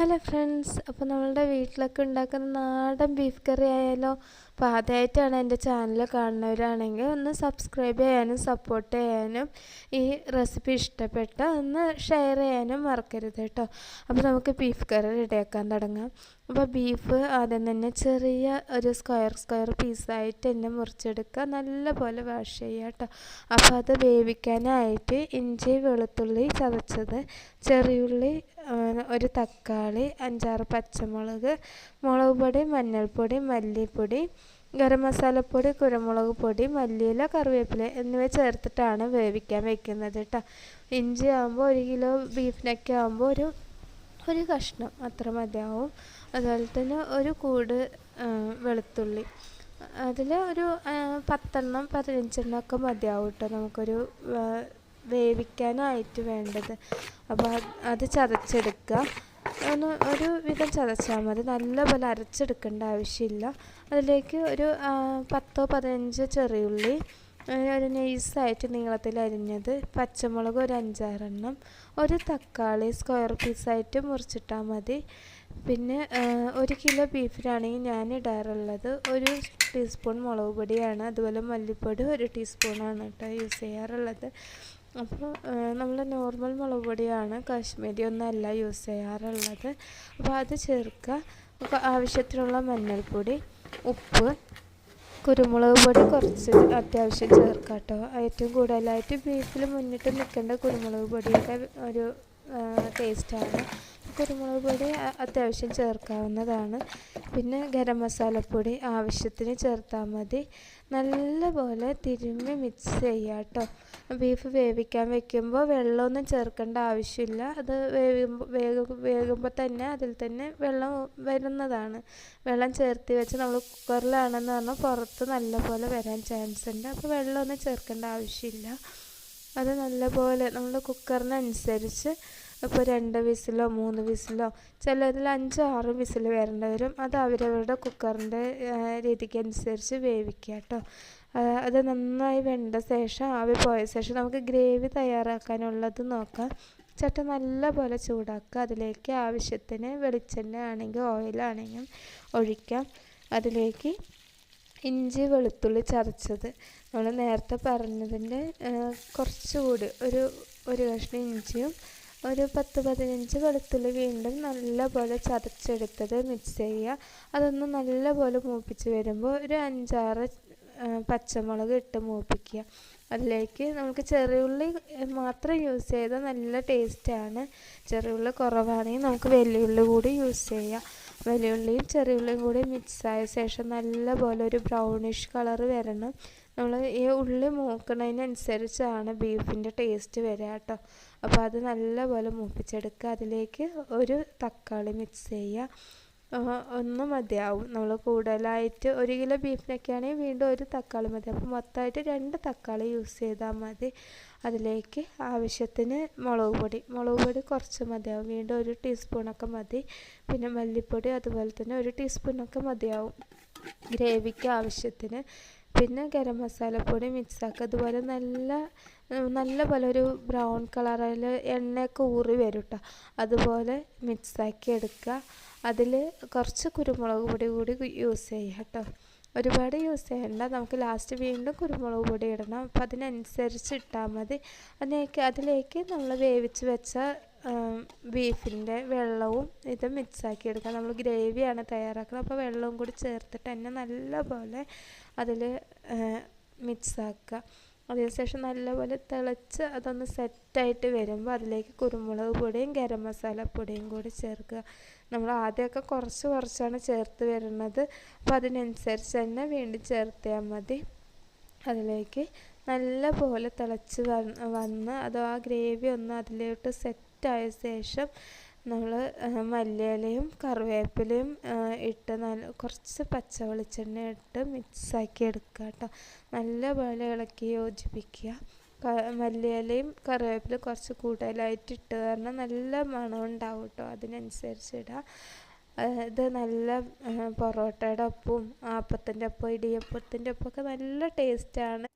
Hello friends അപ്പോൾ നമ്മളുടെ വീട്ടിലൊക്കെ ഉണ്ടാക്കുന്ന നാടൻ ബീഫ് കറി ആയാലോ? അപ്പോൾ ആദ്യമായിട്ടാണ് എന്റെ ചാനൽ കാണുന്നവരാണെങ്കിൽ ഒന്ന് സബ്സ്ക്രൈബ് ചെയ്യാനും സപ്പോർട്ട് ചെയ്യാനും ഈ റെസിപ്പി ഇഷ്ടപ്പെട്ട ഒന്ന് ഷെയർ ചെയ്യാനും മറക്കരുത് കേട്ടോ. അപ്പോൾ നമുക്ക് ബീഫ് കറി റെഡിയാക്കാൻ തുടങ്ങാം. അപ്പോൾ ബീഫ് ആദ്യം തന്നെ ചെറിയ ഒരു സ്ക്വയർ സ്ക്വയർ പീസായിട്ട് തന്നെ മുറിച്ചെടുക്കുക. നല്ലപോലെ വാഷ് ചെയ്യുക കേട്ടോ. അപ്പോൾ അത് വേവിക്കാനായിട്ട് ഇഞ്ചി വെളുത്തുള്ളി ചതച്ചത് ചെറിയുള്ളി ഒരു തക്കാളി അഞ്ചാറ് പച്ചമുളക് മുളക് പൊടി മഞ്ഞൾപ്പൊടി മല്ലിപ്പൊടി ഗരം മസാലപ്പൊടി കുരുമുളക് പൊടി മല്ലിയില കറിവേപ്പില എന്നിവ ചേർത്തിട്ടാണ് വേവിക്കാൻ വെക്കുന്നത് കേട്ടോ ഇഞ്ചി ആകുമ്പോൾ ഒരു കിലോ ബീഫിനൊക്കെ ആകുമ്പോൾ ഒരു ഒരു കഷ്ണം അത്ര മതിയാവും. അതുപോലെ തന്നെ ഒരു കൂട് വെളുത്തുള്ളി. അതിൽ ഒരു പത്തെണ്ണം പതിനഞ്ചെണ്ണം ഒക്കെ മതിയാവും കേട്ടോ നമുക്കൊരു വേവിക്കാനായിട്ട് വേണ്ടത്. അപ്പോൾ അത് ചതച്ചെടുക്കുക. ഒന്ന് ഒരു വിധം ചതച്ചാൽ മതി. നല്ലപോലെ അരച്ചെടുക്കേണ്ട ആവശ്യമില്ല. അതിലേക്ക് ഒരു പത്തോ പതിനഞ്ചോ ചെറിയുള്ളി ഒരു നൈസായിട്ട് നീളത്തിൽ അരിഞ്ഞത് പച്ചമുളക് ഒരു അഞ്ചാറെണ്ണം ഒരു തക്കാളി സ്ക്വയർ പീസായിട്ട് മുറിച്ചിട്ടാൽ മതി. പിന്നെ ഒരു കിലോ ബീഫിനാണെങ്കിൽ ഞാൻ ഇടാറുള്ളത് ഒരു ടീസ്പൂൺ മുളക് പൊടിയാണ്. അതുപോലെ മല്ലിപ്പൊടി ഒരു ടീസ്പൂണാണ് കേട്ടോ യൂസ് ചെയ്യാറുള്ളത്. അപ്പോൾ നമ്മൾ നോർമൽ മുളക് പൊടിയാണ് കാശ്മീരി ഒന്നല്ല യൂസ് ചെയ്യാറുള്ളത്. അപ്പോൾ അത് ചേർക്കുക. ആവശ്യത്തിനുള്ള മഞ്ഞൾപ്പൊടി ഉപ്പ് കുരുമുളക് പൊടി കുറച്ച് അത്യാവശ്യം ചേർക്കാം കേട്ടോ. ഏറ്റവും കൂടുതലായിട്ട് ബീഫിൽ മുന്നിട്ട് നിൽക്കേണ്ട കുരുമുളക് പൊടിയൊക്കെ ഒരു ടേസ്റ്റാണ് കുരുമുളക് പൊടി അത്യാവശ്യം ചേർക്കാവുന്നതാണ്. പിന്നെ ഗരം മസാലപ്പൊടി ആവശ്യത്തിന് ചേർത്താൽ മതി. നല്ലപോലെ തിരുമ്മി മിക്സ് ചെയ്യുക കേട്ടോ ബീഫ് വേവിക്കാൻ വെക്കുമ്പോൾ വെള്ളമൊന്നും ചേർക്കേണ്ട ആവശ്യമില്ല. അത് വേവുമ്പോൾ വേഗ വേകുമ്പോൾ തന്നെ അതിൽ തന്നെ വെള്ളം വരുന്നതാണ്. വെള്ളം ചേർത്ത് വെച്ച് നമ്മൾ കുക്കറിലാണെന്ന് പറഞ്ഞാൽ പുറത്ത് നല്ലപോലെ വരാൻ ചാൻസ് ഉണ്ട്. അപ്പോൾ വെള്ളമൊന്നും ചേർക്കേണ്ട ആവശ്യമില്ല. അത് നല്ലപോലെ നമ്മൾ കുക്കറിനനുസരിച്ച് ഇപ്പോൾ രണ്ട് വിസിലോ മൂന്ന് വിസിലോ ചിലതിൽ അഞ്ചോ ആറ് വിസിൽ വരേണ്ടി വരും. അത് അവരവരുടെ കുക്കറിന്റെ രീതിക്കനുസരിച്ച് വേവിക്കുക കേട്ടോ. അത് നന്നായി വെണ്ട ശേഷം ആവി പോയ ശേഷം നമുക്ക് ഗ്രേവി തയ്യാറാക്കാനുള്ളത് നോക്കാം. ചട്ട നല്ല പോലെ ചൂടാക്കുക. അതിലേക്ക് ആവശ്യത്തിന് വെളിച്ചെണ്ണ ആണെങ്കിൽ ഓയിലാണെങ്കിലും ഒഴിക്കാം. അതിലേക്ക് ഇഞ്ചി വെളുത്തുള്ളി ചതച്ചത്. നമ്മൾ നേരത്തെ പറഞ്ഞതിന്റെ കുറച്ചുകൂടി ഒരു ഒരു കഷ്ണം ഇഞ്ചിയും ഒരു പത്ത് പതിനഞ്ച് വെളുത്തുള്ളി വീണ്ടും നല്ലപോലെ ചതച്ചെടുത്തത് മിക്സ് ചെയ്യുക. അതൊന്ന് നല്ലപോലെ മൂപ്പിച്ച് വരുമ്പോൾ ഒരു അഞ്ചാറ് പച്ചമുളക് ഇട്ട് മൂപ്പിക്കുക. അതിലേക്ക് നമുക്ക് ചെറിയുള്ളി മാത്രം യൂസ് ചെയ്താൽ നല്ല ടേസ്റ്റാണ് ചെറിയുള്ളി കുറവാണെങ്കിൽ നമുക്ക് വലിയുള്ളി കൂടി യൂസ് ചെയ്യാം. വലിയുള്ളിയും ചെറിയുള്ളിയും കൂടി മിക്സായ ശേഷം നല്ലപോലെ ഒരു ബ്രൗണിഷ് കളർ വരണം. നമ്മൾ ഈ ഉള്ളി മൂക്കുന്നതിനനുസരിച്ചാണ് ബീഫിന്റെ ടേസ്റ്റ് വരിക കേട്ടോ. അപ്പോൾ അത് നല്ലപോലെ മൂപ്പിച്ചെടുക്കുക. അതിലേക്ക് ഒരു തക്കാളി മിക്സ് ചെയ്യുക. ഒന്ന് മതിയാവും. നമ്മൾ കൂടുതലായിട്ട് ഒരു കിലോ ബീഫിനൊക്കെ ആണെങ്കിൽ വീണ്ടും ഒരു തക്കാളി മതി. അപ്പോൾ മൊത്തമായിട്ട് രണ്ട് തക്കാളി യൂസ് ചെയ്താൽ മതി. അതിലേക്ക് ആവശ്യത്തിന് മുളക് പൊടി. മുളക് പൊടി കുറച്ച് മതിയാവും. വീണ്ടും ഒരു ടീസ്പൂണൊക്കെ മതി. പിന്നെ മല്ലിപ്പൊടി അതുപോലെ തന്നെ ഒരു ടീസ്പൂണൊക്കെ മതിയാവും. ഗ്രേവിക്ക് ആവശ്യത്തിന്. പിന്നെ ഗരം മസാലപ്പൊടി മിക്സാക്കുക അതുപോലെ നല്ല നല്ല പോലെ ഒരു ബ്രൗൺ കളറിൽ എണ്ണയൊക്കെ ഊറി വരും കേട്ടോ അതുപോലെ മിക്സാക്കി എടുക്കുക. അതിൽ കുറച്ച് കുരുമുളക് പൊടി കൂടി യൂസ് ചെയ്യുക കേട്ടോ ഒരുപാട് യൂസ് ചെയ്യണ്ട. നമുക്ക് ലാസ്റ്റ് വീണ്ടും കുരുമുളക് പൊടി ഇടണം. അപ്പം അതിനനുസരിച്ച് ഇട്ടാൽ മതി. അതിലേക്ക് അതിലേക്ക് നമ്മൾ വേവിച്ച് വെച്ച ബീഫിന്റെ വെള്ളവും ഇത് മിക്സാക്കി എടുക്കുക നമ്മൾ ഗ്രേവിയാണ് തയ്യാറാക്കുന്നത്. അപ്പോൾ വെള്ളവും കൂടി ചേർത്തിട്ട് തന്നെ നല്ലപോലെ അതിൽ മിക്സാക്കുക അതിനുശേഷം നല്ലപോലെ തിളച്ച് അതൊന്ന് സെറ്റായിട്ട് വരുമ്പോൾ അതിലേക്ക് കുരുമുളക് പൊടിയും ഗരം മസാലപ്പൊടിയും കൂടി ചേർക്കുക. നമ്മൾ ആദ്യമൊക്കെ കുറച്ച് കുറച്ചാണ് ചേർത്ത് വരുന്നത്. അപ്പോൾ അതിനനുസരിച്ച് തന്നെ വീണ്ടും ചേർത്താൽ മതി. അതിലേക്ക് നല്ല പോലെ തിളച്ച് വന്ന് അത് ആ ഗ്രേവി ഒന്ന് അതിലോട്ട് സെറ്റായ ശേഷം നമ്മൾ മല്ലിയിലയും കറിവേപ്പിലയും ഇട്ട് നല്ല കുറച്ച് പച്ച വെളിച്ചെണ്ണ ഇട്ട് മിക്സാക്കി എടുക്കുക കേട്ടോ നല്ല പോലെ ഇളക്കി യോജിപ്പിക്കുക. മല്ലിയിലയും കറിവേപ്പില കുറച്ച് കൂടുതലായിട്ട് ഇട്ട് കാരണം നല്ല മണം ഉണ്ടാവും കേട്ടോ അതിനനുസരിച്ച് ഇടുക ഇത് നല്ല പൊറോട്ടയുടെ ഒപ്പവും ആപ്പത്തിന്റെ ഒപ്പം ഇടിയപ്പത്തിന്റെ ഒപ്പമൊക്കെ നല്ല ടേസ്റ്റാണ്